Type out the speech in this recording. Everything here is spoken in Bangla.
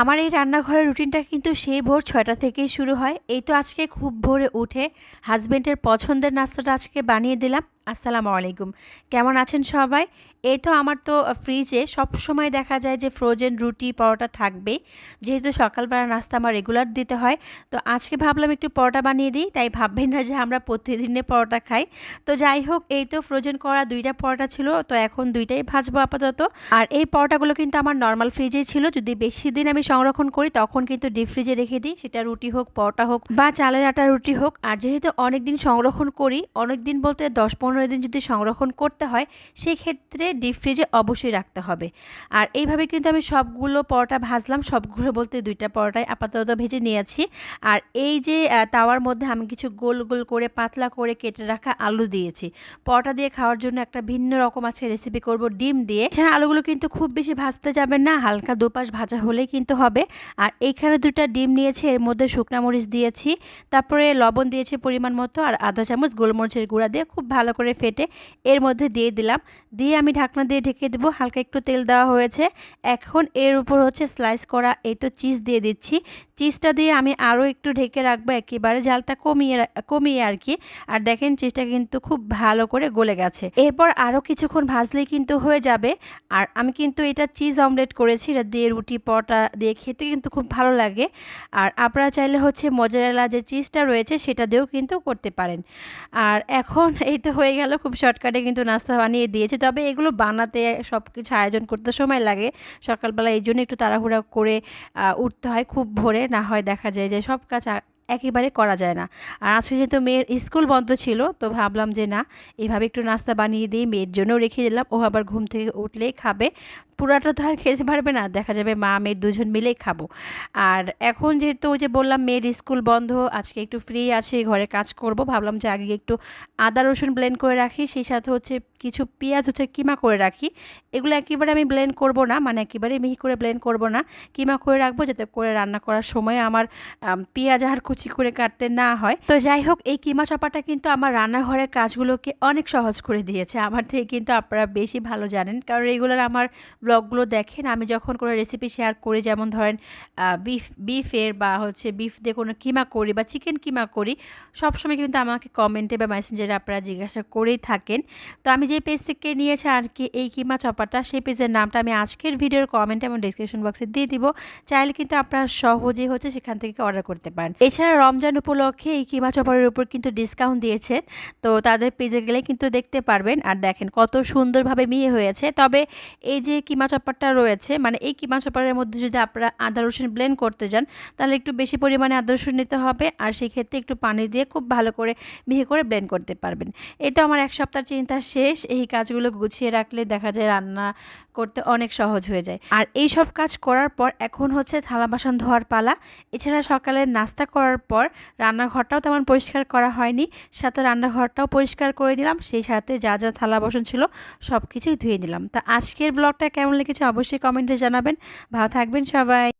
আমার এই রান্নাঘরের রুটিনটা কিন্তু সেই ভোর ছয়টা থেকেই শুরু হয়। এই তো আজকে খুব ভোরে উঠে হাজব্যান্ডের পছন্দের নাস্তাটা আজকে বানিয়ে দিলাম। আসসালামু আলাইকুম। কেমন আছেন সবাই? এই তো আমার তো ফ্রিজে সব সময় দেখা যায় যে ফ্রোজেন রুটি, পরোটা থাকবে যেহেতু সকালবেলা নাস্তা আমার রেগুলার দিতে হয়, তো আজকে ভাবলাম একটু পরোটা বানিয়ে দিই। তাই ভাববেন না যে আমরা প্রতিদিনে পরোটা খাই। তো যাই হোক, এই তো ফ্রোজেন করা দুইটা পরোটা ছিল, তো এখন দুইটাই ভাজবো আপাতত। আর এই পরোটাগুলো কিন্তু আমার নর্মাল ফ্রিজেই ছিল। যদি বেশি দিন আমি সংরক্ষণ করি, তখন কিন্তু ডিপ ফ্রিজে রেখে দিই। সেটা রুটি হোক, পরোটা হোক বা চালের আটা রুটি হোক। আর যেহেতু অনেক দিন সংরক্ষণ করি অনেক দিন বলতে দশ পনেরো দিন যদি সংরক্ষণ করতে হয় সেই ক্ষেত্রে ডিপ ফ্রিজে অবশ্যই রাখতে হবে। আর এইভাবে কিন্তু আমি সবগুলো পরোটা ভাজলাম, সবগুলো বলতে দুইটা পরোটাই আপাতত ভেজে নিয়েছি। আর এই যে তাওয়ার মধ্যে আমি কিছু গোল গোল করে, পাতলা করে কেটে রাখা আলু দিয়েছি। পরোটা দিয়ে খাওয়ার জন্য একটা ভিন্ন রকম আছে রেসিপি করব ডিম দিয়ে। এছাড়া আলুগুলো কিন্তু খুব বেশি ভাজতে যাবেন না, হালকা দুপাশ ভাজা হলেই কিন্তু হবে। আর এইখানে দুটা ডিম নিয়েছি, এর মধ্যে শুকনা মরিচ দিয়েছি, তারপরে লবণ দিয়েছি পরিমাণ মতো, আর আধা চামচ গোলমরিচের গুঁড়া দিয়ে খুব ভালো করে ফেটে এর মধ্যে দিয়ে দিলাম। দিয়ে আমি ঢাকনা দিয়ে ঢেকে দেবো, হালকা একটু তেল দেওয়া হয়েছে। এখন এর উপর হচ্ছে স্লাইস করা, এই তো চিজ দিয়ে দিচ্ছি। চিজটা দিয়ে আমি আরও একটু ঢেকে রাখব, একেবারে জালটা কমিয়ে কমিয়ে আর কি। আর দেখেন চিজটা কিন্তু খুব ভালো করে গলে গেছে। এরপর আরও কিছুক্ষণ ভাজলেই কিন্তু হয়ে যাবে। আর আমি কিন্তু এটা চিজ অমলেট করেছি, এটা দিয়ে রুটি, পরোটা দিয়ে খেতে কিন্তু খুব ভালো লাগে। আর আপনারা চাইলে হচ্ছে মজারেলা যে চিজটা রয়েছে সেটা দিয়েও কিন্তু করতে পারেন। আর এখন এই তো হয়ে গেল, খুব শর্টকাটে কিন্তু নাস্তা বানিয়ে দিয়েছে। তবে এগুলো বানাতে সব কিছু আয়োজন করতে সময় লাগে। সকালবেলা এই জন্য একটু তাড়াহুড়া করে উঠতে হয় খুব ভোরে। না হয় দেখা যায় যে সব কাজ একেবারে করা যায় না। আর আজকে যেহেতু মেয়ের স্কুল বন্ধ ছিল, তো ভাবলাম যে না এইভাবে একটু নাস্তা বানিয়ে দিই মেয়ের জন্য রেখে দিলাম। ও আবার ঘুম থেকে উঠলেই খাবে। পুরাটা তো আর খেতে পারবে না। দেখা যাবে মা, মেয়ে দুজন মিলেই খাব। আর এখন যেহেতু ওই যে বললাম, মেয়ের স্কুল বন্ধ, আজকে একটু ফ্রি আছে, ঘরে কাজ করব, ভাবলাম যে আগে একটু আদা রসুন ব্লেন্ড করে রাখি, সেই সাথে হচ্ছে কিছু পেঁয়াজ, হচ্ছে কিমা করে রাখি। এগুলো একেবারে আমি ব্লেন্ড করব না মানে একেবারে মিহি করে ব্লেন্ড করব না। কিমা করে রাখব যাতে করে রান্না করার সময় আমার পেঁয়াজ আর কুচি করে কাটতে না হয়। তো যাই হোক, এই কিমা চাপাটা কিন্তু আমার রান্নাঘরের কাজগুলোকে অনেক সহজ করে দিয়েছে। আমার থেকে কিন্তু আপনারা বেশি ভালো জানেন, কারণ রেগুলার আমার ব্লগগুলো দেখেন, আমি যখন কোনো রেসিপি শেয়ার করি, যেমন ধরেন বিফ বিফের বা হচ্ছে বিফ দিয়ে কোনো কিমা করি বা চিকেন কিমা করি, সবসময় কিন্তু আমাকে কমেন্টে বা মেসেঞ্জারে আপনারা জিজ্ঞাসা করেই থাকেন। তো আমি যে পেজ থেকে নিয়েছি আর কি, এই কিমা চপাটা, সেই পেজের নামটা আমি আজকের ভিডিওর কমেন্ট এবং ডিসক্রিপশন বক্সে দিয়ে দিব। চাইলে কিন্তু আপনারা সহজেই হচ্ছে সেখান থেকে অর্ডার করতে পারেন। এছাড়া রমজান উপলক্ষে এই কিমা চপারের উপর কিন্তু ডিসকাউন্ট দিয়েছেন, তো তাদের পেজে গেলে কিন্তু দেখতে পারবেন। আর দেখেন কত সুন্দরভাবে মিয়ে হয়েছে। তবে এই যে কিমা চপারটা রয়েছে মানে এই কিমা চপারের মধ্যে যদি আপনারা আদা রসুন ব্লেন্ড করতে যান, তাহলে একটু বেশি পরিমাণে আদা রসুন নিতে হবে, আর সেই ক্ষেত্রে একটু পানি দিয়ে খুব ভালো করে মিহি করে ব্লেন্ড করতে পারবেন। এই তো আমার এক সপ্তাহ চিন্তা শেষ, এই কাজগুলো গুছিয়ে রাখলে দেখা যায় রান্না করতে অনেক সহজ হয়ে যায়। আর এই সব কাজ করার পর এখন হচ্ছে থালা বাসন ধোয়ার পালা, এছাড়া সকালে নাস্তা করার পর রান্নাঘরটাও তেমন পরিষ্কার করা হয়নি, সাথে রান্নাঘরটাও পরিষ্কার করে নিলাম, সেই সাথে যা যা থালা বাসন ছিল সব কিছুই ধুয়ে নিলাম। তা আজকের ব্লগটা কেমন লেগেছে অবশ্যই কমেন্টে জানাবেন। ভালো থাকবেন সবাই।